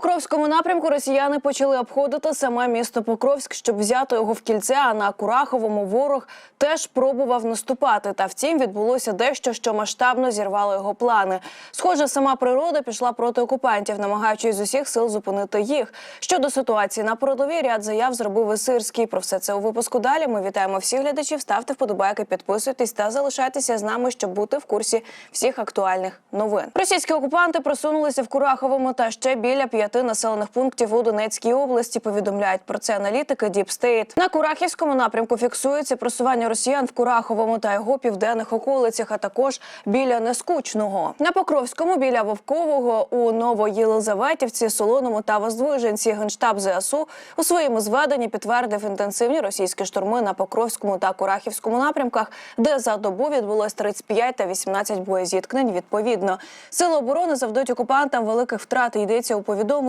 Покровському напрямку росіяни почали обходити саме місто Покровськ, щоб взяти його в кільце. А на Кураховому ворог теж пробував наступати. Та втім, відбулося дещо, що масштабно зірвало його плани. Схоже, сама природа пішла проти окупантів, намагаючись з усіх сил зупинити їх. Щодо ситуації на передовій, ряд заяв зробив і Про все це у випуску далі. Ми вітаємо всіх глядачів. Ставте вподобайки, підписуйтесь та залишайтеся з нами, щоб бути в курсі всіх актуальних новин. Російські окупанти просунулися в Кураховому та ще біля п'яти населених пунктів у Донецькій області. Повідомляють про це аналітики State. На Курахівському напрямку фіксується просування росіян в Кураховому та його південних околицях, а також біля Нескучного. На Покровському біля Вовкового у Новоєлизаветівці, Солоному та Воздвиженці генштаб ЗСУ у своєму зведенні підтвердив інтенсивні російські штурми на Покровському та Курахівському напрямках, де за добу відбулось 35 та 18 боєзіткнень. Відповідно, сили оборони завдають окупантам великих втрат. Йдеться у повідомленні.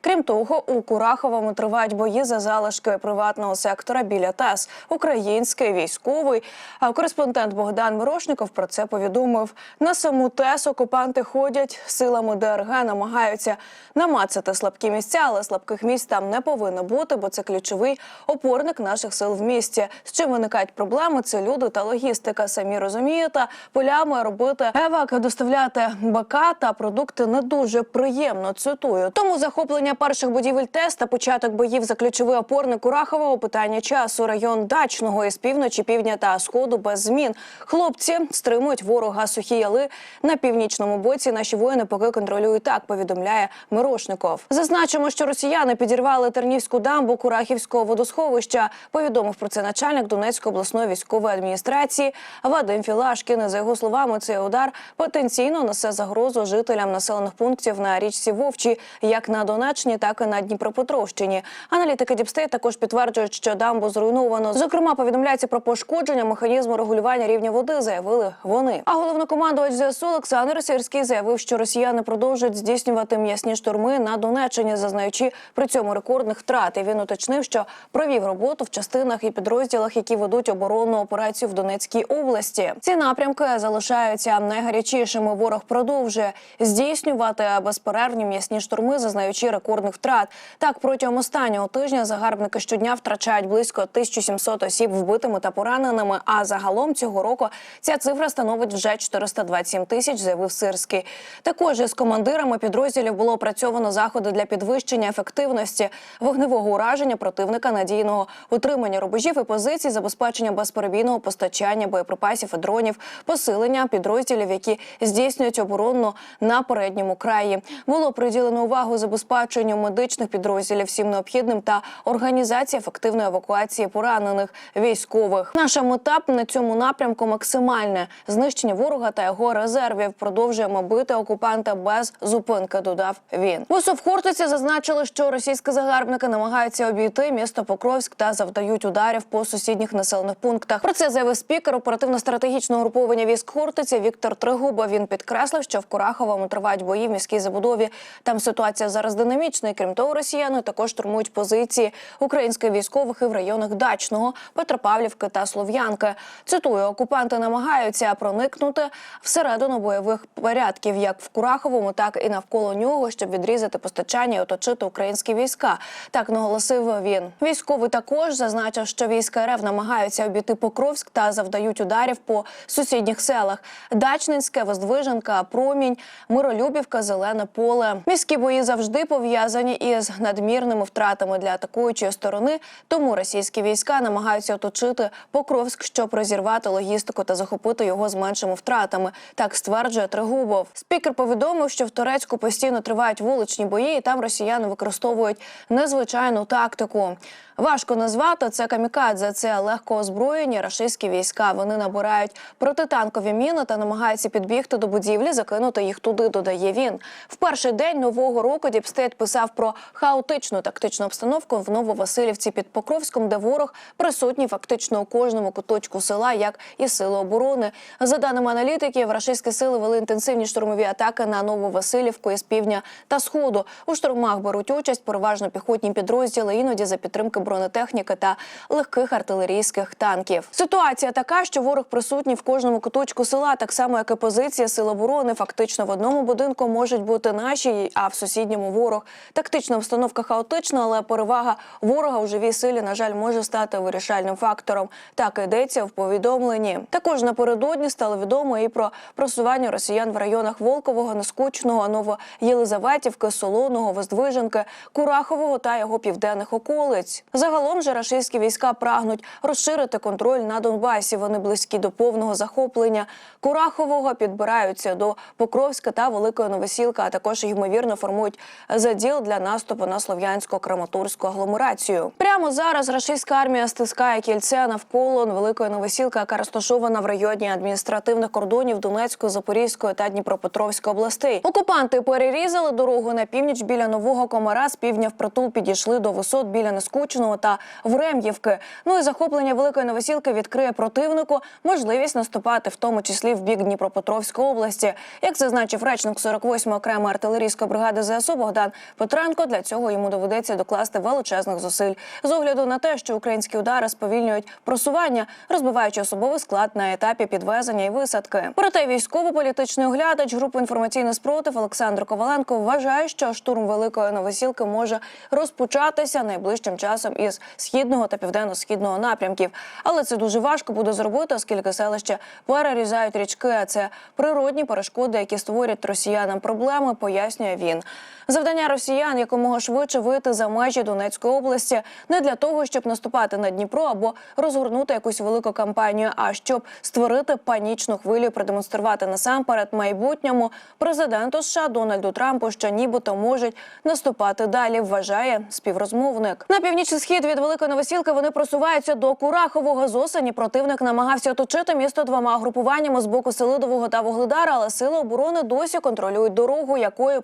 Крім того, у Кураховому тривають бої за залишки приватного сектора біля ТЕС. Український військовий а кореспондент Богдан Мирошников про це повідомив. На саму ТЕС окупанти ходять силами ДРГ, намагаються намацати слабкі місця, але слабких місць там не повинно бути, бо це ключовий опорник наших сил в місті. З чим виникають проблеми? Це люди та логістика. Самі розумієте, полями робити евак, доставляти БК та продукти не дуже приємно. Цитую. Тому захоплення перших будівель ТЕС та початок боїв за ключовий опорник Курахового питання часу. Район дачного із півночі, півдня та сходу без змін. Хлопці стримують ворога сухі яли на північному боці. Наші воїни поки контролюють так. Повідомляє Мирошников. Зазначимо, що росіяни підірвали Тернівську дамбу Курахівського водосховища. Повідомив про це начальник Донецької обласної військової адміністрації Вадим Філашкін. За його словами, цей удар потенційно несе загрозу жителям населених пунктів на річці Вовчі, як на Донеччині, так і на Дніпропетровщині. Аналітики Діпстейт також підтверджують, що дамбу зруйновано. Зокрема, повідомляється про пошкодження механізму регулювання рівня води. Заявили вони. А головнокомандувач ЗСУ Олександр Сирський заявив, що росіяни продовжують здійснювати м'ясні штурми на Донеччині, зазнаючи при цьому рекордних втрат. І він уточнив, що провів роботу в частинах і підрозділах, які ведуть оборонну операцію в Донецькій області. Ці напрямки залишаються найгарячішими. Ворог продовжує здійснювати безперервні м'ясні штурми, зазнаючи рекордних втрат. Так протягом останнього тижня загарбники щодня втрачають близько 1700 осіб вбитими та пораненими. А загалом цього року ця цифра становить вже 427 тисяч, заявив Сирський. Також із командирами підрозділів було опрацьовано заходи для підвищення ефективності вогневого ураження противника, надійного утримання рубежів і позицій, забезпечення безперебійного постачання боєприпасів і дронів, посилення підрозділів, які здійснюють оборону на передньому краї. Було приділено увагу забезпеченню медичних підрозділів всім необхідним та організації ефективної евакуації поранених військових. Наша мета на цьому напрямку максимальне знищення ворога та його резервів. Продовжуємо бити окупанта без зупинки. Додав він. В Хортиці зазначили, що російські загарбники намагаються обійти місто Покровськ та завдають ударів по сусідніх населених пунктах. Про це заявив спікер оперативно-стратегічного груповання військ Хортиці Віктор Тригуба. Він підкреслив, що в Кураховому тривають бої в міській забудові. Там ситуація зараз динамічна. І, крім того, росіяни також штурмують позиції українських військових і в районах Дачного, Петропавлівки та Слов'янки. Цитую, окупанти намагаються проникнути всередину бойових порядків, як в Кураховому, так і навколо нього, щоб відрізати постачання і оточити українські війська. Так наголосив він. Військовий також зазначив, що війська РФ намагаються обійти Покровськ та завдають ударів по сусідніх селах: Дачнинське, Воздвиженка, Промінь, Миролюбівка, Зелене поле. Міські бої завжди пов'язані із надмірними втратами для атакуючої сторони. Тому російські війська намагаються оточити Покровськ, щоб розірвати логістику та захопити його з меншими втратами. Так стверджує Тригубов. Спікер повідомив, що в Турецьку постійно тривають вуличні бої, і там росіяни використовують незвичайну тактику. Важко назвати це камікадзе. Це легко озброєні рашистські війська. Вони набирають протитанкові міни та намагаються підбігти до будівлі, закинути їх туди. Додає він. В перший день нового року Діпстейт писав про хаотичну тактичну обстановку в Нововасилівці під Покровськом, де ворог присутній фактично у кожному куточку села, як і сили оборони. За даними аналітиків, рашистські сили вели інтенсивні штурмові атаки на Нововасилівку із півдня та сходу. У штурмах беруть участь переважно піхотні підрозділи, іноді за підтримки бронетехніки та легких артилерійських танків. Ситуація така, що ворог присутній в кожному куточку села, так само як і позиція сил оборони. Фактично в одному будинку можуть бути наші, а в сусідньому сусідньому ворог. Тактична обстановка хаотична, але перевага ворога у живій силі, на жаль, може стати вирішальним фактором. Так йдеться в повідомленні. Також напередодні стало відомо і про просування росіян в районах Волкового, Нескучного, Новоєлизаветівки, Солоного, Воздвиженки, Курахового та його південних околиць. Загалом же рашистські війська прагнуть розширити контроль на Донбасі. Вони близькі до повного захоплення Курахового, підбираються до Покровська та Великої Новосілка, а також ймовірно формують заділ для наступу на слов'янсько-краматорську агломерацію. Прямо зараз рашистська армія стискає кільце навколо Великої Новосілки, яка розташована в районі адміністративних кордонів Донецької, Запорізької та Дніпропетровської областей. Окупанти перерізали дорогу на північ біля нового комара. З півдня впритул підійшли до висот біля Нескучного та Врем'ївки. Ну і захоплення Великої Новосілки відкриє противнику можливість наступати, в тому числі в бік Дніпропетровської області. Як зазначив речник 48-ї окремої артилерійської бригади ЗСУ Богдан Петренко, для цього йому доведеться докласти величезних зусиль з огляду на те, що українські удари сповільнюють просування, розбиваючи особовий склад на етапі підвезення і висадки. Проте військово-політичний оглядач групи інформаційний спротив Олександр Коваленко вважає, що штурм Великої Новосілки може розпочатися найближчим часом із східного та південно-східного напрямків. Але це дуже важко буде зробити, оскільки селище перерізають річки. А це природні перешкоди, які створять росіянам проблеми, пояснює він. Завдання росіян якомога швидше вийти за межі Донецької області не для того, щоб наступати на Дніпро або розгорнути якусь велику кампанію, а щоб створити панічну хвилю, продемонструвати насамперед майбутньому президенту США Дональду Трампу, що нібито можуть наступати далі. Вважає співрозмовник. На північний схід від Великої Новосілки вони просуваються до Курахового з осені. Противник намагався оточити місто двома групуваннями з боку Селидового та Вугледара, але сили оборони досі контролюють дорогу, якою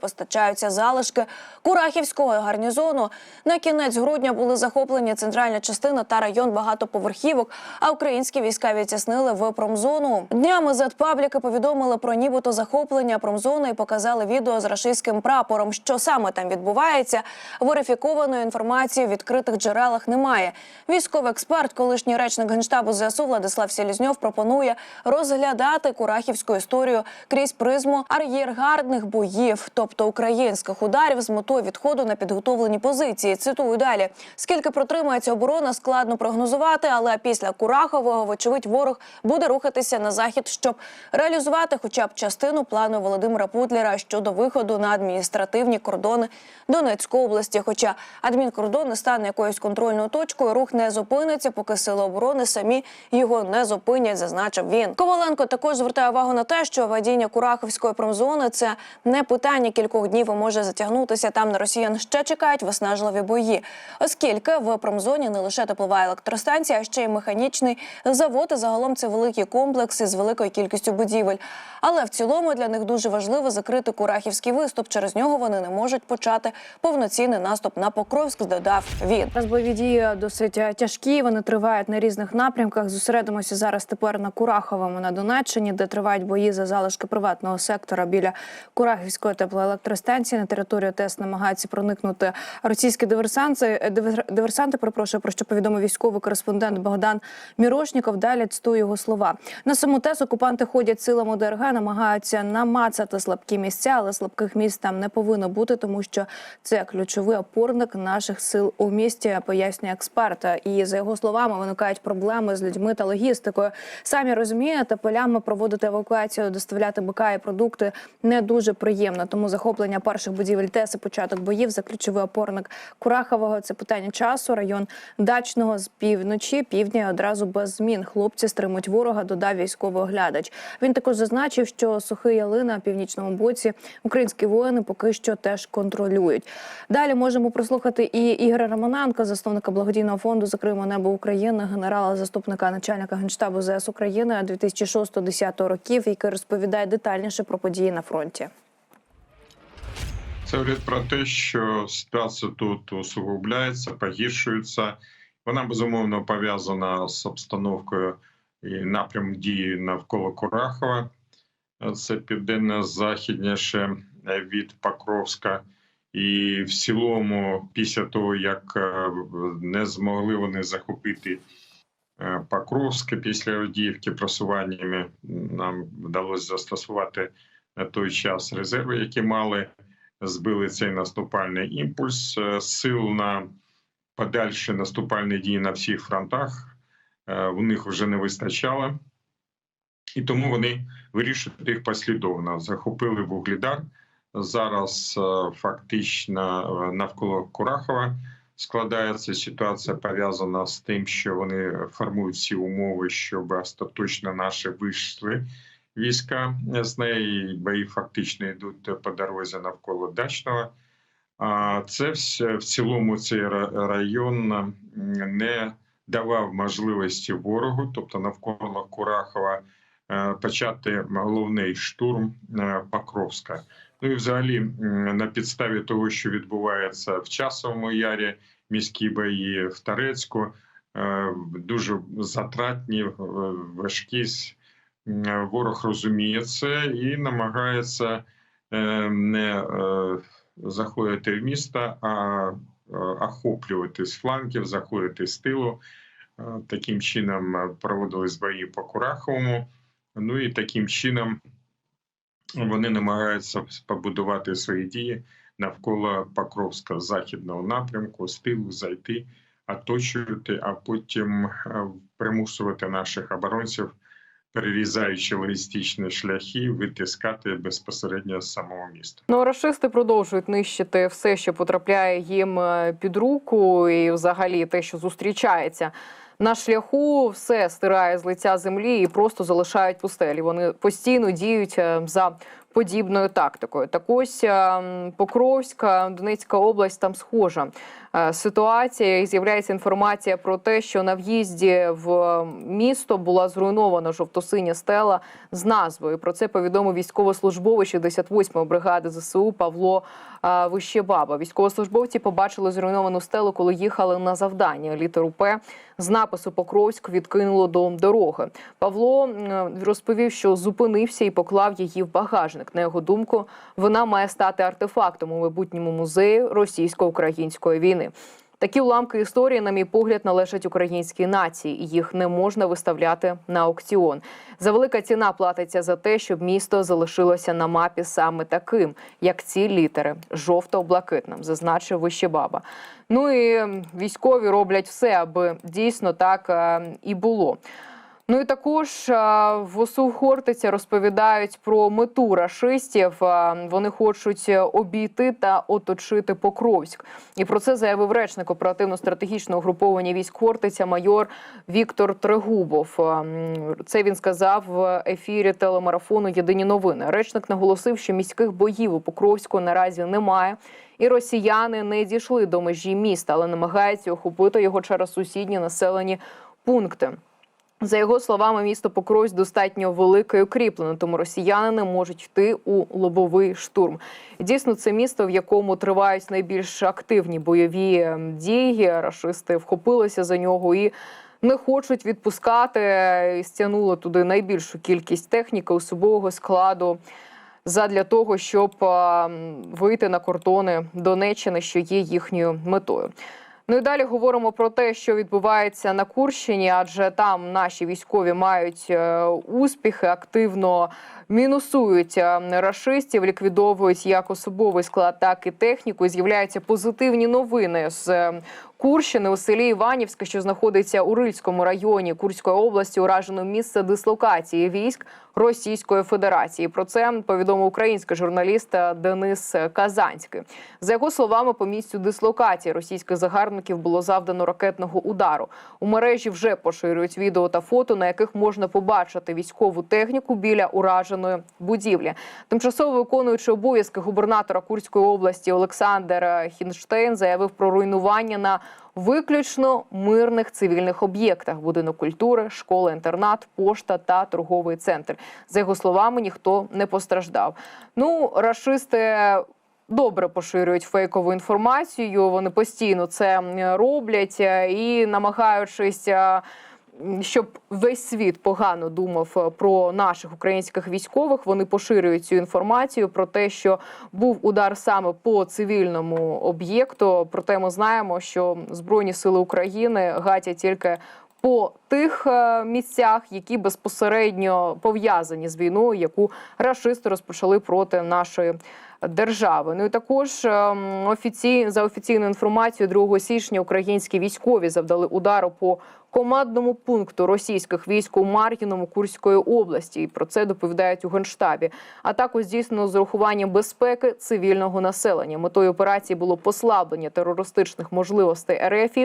постачаються залишки Курахівського гарнізону. На кінець грудня були захоплені центральна частина та район багатоповерхівок. А українські війська відтіснили в промзону. Днями Зетпабліки повідомили про нібито захоплення промзони і показали відео з рашистським прапором. Що саме там відбувається? Верифікованої інформації в відкритих джерелах немає. Військовий експерт, колишній речник генштабу ЗСУ Владислав Селізньов пропонує розглядати курахівську історію крізь призму ар'єргардних боїв, тобто українських ударів з метою відходу на підготовлені позиції. Цитую далі: скільки протримається оборона, складно прогнозувати, але після Курахового, вочевидь, ворог буде рухатися на захід, щоб реалізувати хоча б частину плану Володимира Путлера щодо виходу на адміністративні кордони Донецької області. Хоча адмінкордон не стане якоюсь контрольною точкою, рух не зупиниться, поки сили оборони самі його не зупинять, зазначив він. Коваленко також звертає увагу на те, що водіння Кураховської промзони це не питання кількох днів може затягнутися. Там на росіян ще чекають виснажливі бої, оскільки в промзоні не лише теплова електростанція, а ще й механічний завод. І загалом це великі комплекси з великою кількістю будівель. Але в цілому для них дуже важливо закрити Курахівський виступ. Через нього вони не можуть почати повноцінний наступ на Покровськ. Додав він. Зараз бойові дії досить тяжкі. Вони тривають на різних напрямках. Зосередимося зараз тепер на Кураховому на Донеччині, де тривають бої за залишки приватного сектора біля Курахівської теплоелектростанції. На територію ТЕС намагаються проникнути російські диверсанти. е, дивер- Диверсанти, перепрошую, про що повідомив військовий кореспондент Богдан Мірошніков. Далі цитую його слова. На саму ТЕС окупанти ходять силами ДРГ, намагаються намацати слабкі місця, але слабких місць там не повинно бути, тому що це ключовий опорник наших сил у місті, пояснює експерт. І за його словами виникають проблеми з людьми та логістикою. Самі розумієте, полями проводити евакуацію, доставляти БК і продукти не дуже приємно. Тому захоплення перших будівель ТЕС і початок боїв за ключовий опорник Курахового це питання часу. Район дачного з півночі, півдня одразу без змін. Хлопці стримують ворога. Додав військовий оглядач. Він також зазначив, що сухий ялин на північному боці українські воїни поки що теж контролюють. Далі можемо прослухати і Ігоря Романенка, засновника благодійного фонду Закриємо небо України, генерала, заступника начальника генштабу ЗС України 2006-2010 років, який розповідає детальніше про події на фронті. Це говорить про те, що ситуація тут усугубляється, погіршується. Вона безумовно пов'язана з обстановкою і напрямом дії навколо Курахова. Це південно-західніше від Покровська. І в цілому, після того, як е, не змогли вони захопити е, Покровське після Авдіївки просуваннями, нам вдалося застосувати на той час резерви, які мали збили цей наступальний імпульс. Е, Сил на подальші наступальні дії на всіх фронтах е, у них вже не вистачало, і тому вони вирішують їх послідовно. Захопили Вугледар. Зараз е, фактично е, навколо Курахова складається ситуація пов'язана з тим, що вони формують всі умови, щоб остаточно наші вийшли війська з неї. Бої фактично йдуть по дорозі навколо Дачного. А це все в цілому цей район не давав можливості ворогу, тобто навколо Курахова, е, почати головний штурм е, Покровська. Ну і взагалі на підставі того, що відбувається в часовому ярі, міські бої в Тарецьку, е, дуже затратні, е, важкі. М, Ворог розуміє це і намагається е, не е, заходити в місто, а е, охоплювати з флангів, заходити з тилу. Е, Таким чином е, проводились бої по Кураховому. Ну і таким чином вони намагаються побудувати свої дії навколо Покровська західного напрямку, з тилу зайти, оточувати, а потім е, примусувати наших оборонців, перерізаючи логістичні шляхи, витискати безпосередньо з самого міста. Ну, рашисти продовжують нищити все, що потрапляє їм е, під руку, і взагалі те, що зустрічається. На шляху все стирає з лиця землі і просто залишають пустелі. Вони постійно діють е, за подібною тактикою. Так ось е, Покровська, Донецька область там схожа е, ситуація. І з'являється інформація про те, що на в'їзді в місто була зруйнована жовто-синя стела з назвою. Про це повідомив військовослужбовець 68-ї бригади ЗСУ Павло Вищебаба. Військовослужбовці побачили зруйновану стелу, коли їхали на завдання. Літеру П з напису Покровськ відкинуло до дороги. Павло розповів, що зупинився і поклав її в багажник. На його думку, вона має стати артефактом у майбутньому музею російсько-української війни. Такі уламки історії, на мій погляд, належать українській нації, і їх не можна виставляти на аукціон. За велика ціна платиться за те, щоб місто залишилося на мапі саме таким, як ці літери жовто-блакитним, зазначив Вищебаба. Ну і військові роблять все, аби дійсно так е, і було. Ну і також е, в ОСУ Хортиця розповідають про мету рашистів. Е, Вони хочуть обійти та оточити Покровськ. І про це заявив речник оперативно-стратегічного угруповання військ Хортиця майор Віктор Трегубов. Е, Це він сказав в ефірі телемарафону Єдині новини. Речник наголосив, що міських боїв у Покровську наразі немає. І росіяни не дійшли до межі міста, але намагаються охопити його через сусідні населені пункти. За його словами, місто Покровськ достатньо велике і укріплене, тому росіяни не можуть йти у лобовий штурм. Дійсно, це місто, в якому тривають найбільш активні бойові ем, дії. Рашисти вхопилися за нього і. Не хочуть відпускати і стягнули туди найбільшу кількість техніки особового складу задля того, щоб ем, вийти на кордони Донеччини, що є їхньою метою. Ну і далі говоримо про те, що відбувається на Курщині, адже там наші військові мають е, успіхи, активно мінусують рашистів, ліквідовують як особовий склад, так і техніку. І З'являються позитивні новини з е, Курщини у селі Іванівське, що знаходиться у Рильському районі Курської області, уражено місце дислокації військ Російської Федерації. Про це повідомив український журналіст Денис Казанський. За його словами, по місцю дислокації російських загарбників було завдано ракетного удару. У мережі вже поширюють відео та фото, на яких можна побачити військову техніку біля ураженої будівлі. Тимчасово виконуючи обов'язки губернатора Курської області Олександр Хінштейн заявив про руйнування на виключно мирних цивільних об'єктах: будинок культури, школа, інтернат, пошта та торговий центр. За його словами, ніхто не постраждав. Ну, рашисти. Добре поширюють фейкову інформацію. Вони постійно це роблять е, і намагаючись, е, щоб весь світ погано думав е, про наших українських військових. Вони поширюють цю інформацію про те, що був удар саме по цивільному об'єкту. Проте ми знаємо, що Збройні сили України гатять тільки. По тих е, місцях, які безпосередньо пов'язані з війною, яку рашисти розпочали проти нашої держави. Ну і також ем, офіці... за офіційною інформацією 2 січня українські військові завдали удару по командному пункту російських військ у Мар'їному Курської області. І про це доповідають у генштабі. А також здійснено з урахуванням безпеки цивільного населення. Метою операції було послаблення терористичних можливостей РФ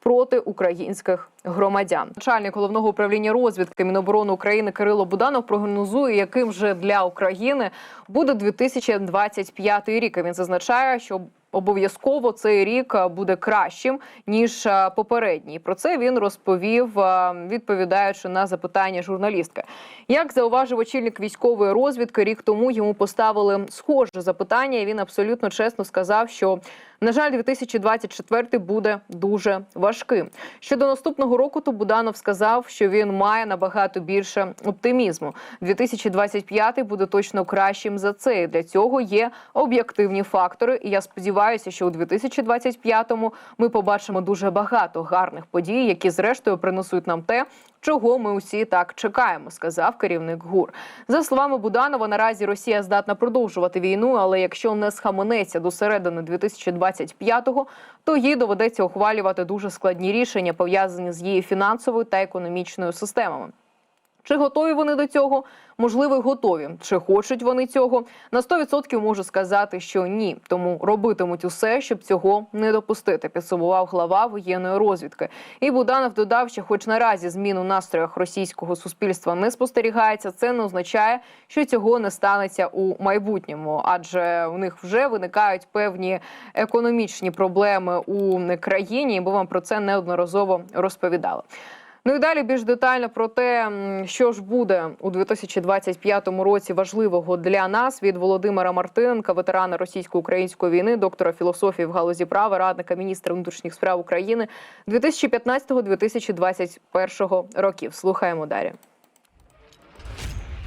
проти українських громадян. Начальник головного управління розвідки Міноборони України Кирило Буданов прогнозує, яким же для України буде 2025 рік. Він зазначає, що обов'язково цей рік е, буде кращим ніж е, попередній. Про це він розповів, е, відповідаючи на запитання журналістки. Як зауважив очільник військової розвідки, рік тому йому поставили схоже запитання. і Він абсолютно чесно сказав, що на жаль, 2024 буде дуже важким. Щодо наступного року, то Буданов сказав, що він має набагато більше оптимізму. 2025 буде точно кращим за це. І для цього є об'єктивні фактори. І я сподіваюся, що у 2025-му ми побачимо дуже багато гарних подій, які зрештою принесуть нам те, чого ми усі так чекаємо, сказав керівник ГУР. За словами Буданова, наразі Росія здатна продовжувати війну, але якщо не схаменеться до середини 2025-го, то їй доведеться ухвалювати дуже складні рішення, пов'язані з її фінансовою та економічною системами. Чи готові вони до цього? Можливо, готові. Чи хочуть вони цього? На 100% можу сказати, що ні. Тому робитимуть усе, щоб цього не допустити. Підсумував глава воєнної розвідки. І Буданов додав, що, хоч наразі змін у настроях російського суспільства не спостерігається, це не означає, що цього не станеться у майбутньому, адже у них вже виникають певні економічні проблеми у країні. Ми вам про це неодноразово розповідали. Ну і далі більш детально про те, що ж буде у 2025 році важливого для нас від Володимира Мартиненка, ветерана російсько-української війни, доктора філософії в галузі права, радника міністра внутрішніх справ України 2015-2021 років. Слухаємо далі.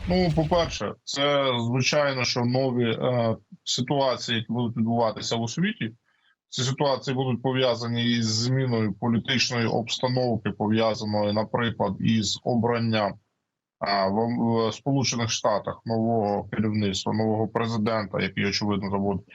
Ну, по-перше, це звичайно, що нові е, ситуації, які будуть відбуватися в світі, ці ситуації будуть пов'язані із зміною політичної обстановки, пов'язаної, наприклад, із обранням в, Сполучених Штатах нового керівництва, нового президента, який очевидно заводить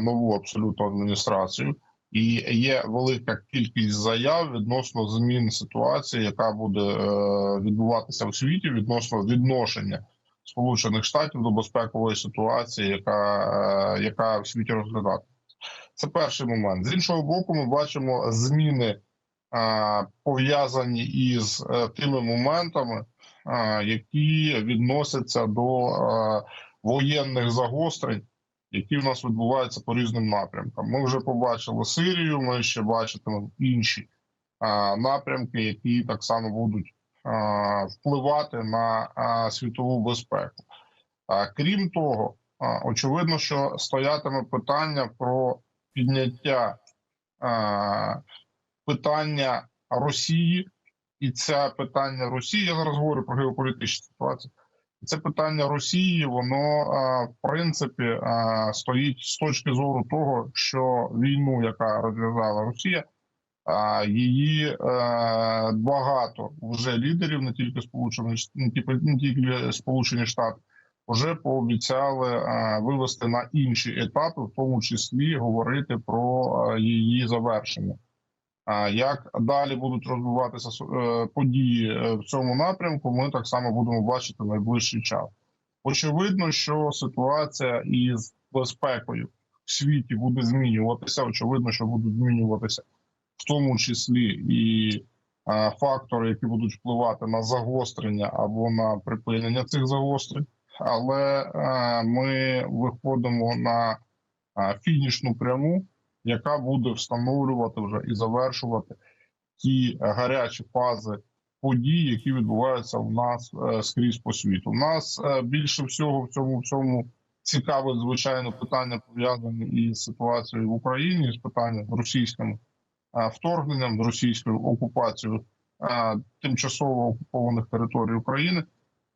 нову абсолютно адміністрацію. І є велика кількість заяв відносно змін ситуації, яка буде е, відбуватися в світі відносно відношення Сполучених Штатів до безпекової ситуації, яка, е, яка в світі розглядати. Це перший момент. З іншого боку, ми бачимо зміни пов'язані із е, тими моментами, які відносяться до воєнних загострень, які в нас відбуваються по різним напрямкам. Ми вже побачили Сирію. Ми ще бачитимемо інші напрямки, які так само будуть впливати на світову безпеку. Крім того, очевидно, що стоятиме питання про підняття а, питання Росії, і це питання Росії. Я зараз говорю про геополітичну ситуацію. Це питання Росії, воно в принципі стоїть з точки зору того, що війну, яка розв'язала Росія, її е, багато вже лідерів, не тільки сполучені не тільки Сполучені Штати, вже пообіцяли е, вивести на інші етапи, в тому числі говорити про е, її завершення. Як далі будуть розвиватися е, події в цьому напрямку, ми так само будемо бачити в найближчий час. Очевидно, що ситуація із безпекою в світі буде змінюватися. Очевидно, що будуть змінюватися в тому числі і фактори, які будуть впливати на загострення або на припинення цих загострень. Але е, ми виходимо на е, фінішну пряму, яка буде встановлювати вже і завершувати ті гарячі фази подій, які відбуваються у нас е, скрізь по світу. У нас більше всього в цьому всьому цікаве, звичайно, питання пов'язані із ситуацією в Україні, з питанням російським вторгненням, російською окупацією тимчасово окупованих територій України.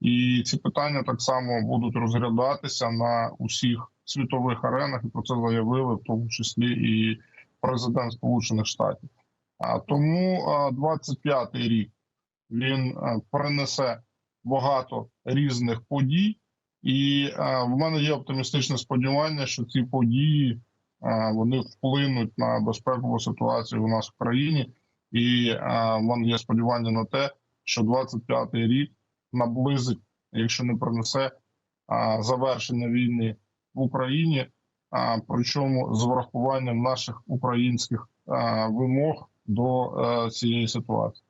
І ці питання так само будуть розглядатися на усіх світових аренах. І про це заявили, в тому числі і президент Сполучених Штатів. А тому 25-й рік він принесе багато різних подій, і в мене є оптимістичне сподівання, що ці події вони вплинуть на безпекову ситуацію у нас в країні, і в мене є сподівання на те, що 25-й рік наблизить, якщо не принесе завершення війни в Україні, а, причому з врахуванням наших українських вимог до е, цієї ситуації.